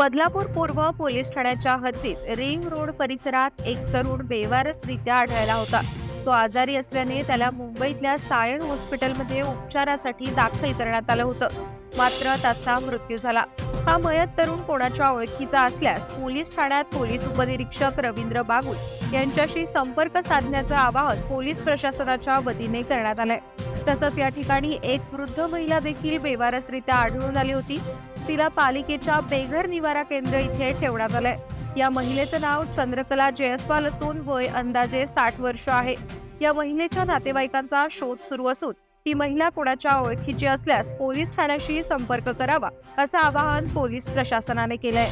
बदलापूर पूर्व पोलीस ठाण्याच्या हद्दीत रिंग रोड परिसरात एक तरुण बेवारसरित्या आढळला होता. तो आजारी असल्याने त्याला मुंबईतल्या सायन हॉस्पिटलमध्ये उपचारासाठी दाखल करण्यात आलं होतं. मात्र त्याचा मृत्यू झाला. हा मयत तरुण कोणाच्या ओळखीचा असल्यास पोलीस ठाण्यात पोलीस उपनिरीक्षक रवींद्र बागुल यांच्याशी संपर्क साधण्याचं आवाहन पोलीस प्रशासनाच्या वतीने करण्यात आलंय. तसंच या ठिकाणी एक वृद्ध महिला देखील बेवारसरित्या आढळून आली होती. तिला पालिकेच्या बेघर निवारा केंद्र इथे ठेवण्यात आलंय. या महिलेचं नाव चंद्रकला जयस्वाल असून वय अंदाजे साठ वर्ष आहे. या महिलेच्या नातेवाईकांचा शोध सुरू असून ही महिला कोणाच्या ओळखीची असल्यास पोलीस ठाण्याशी संपर्क करावा असं आवाहन पोलीस प्रशासनाने केलंय.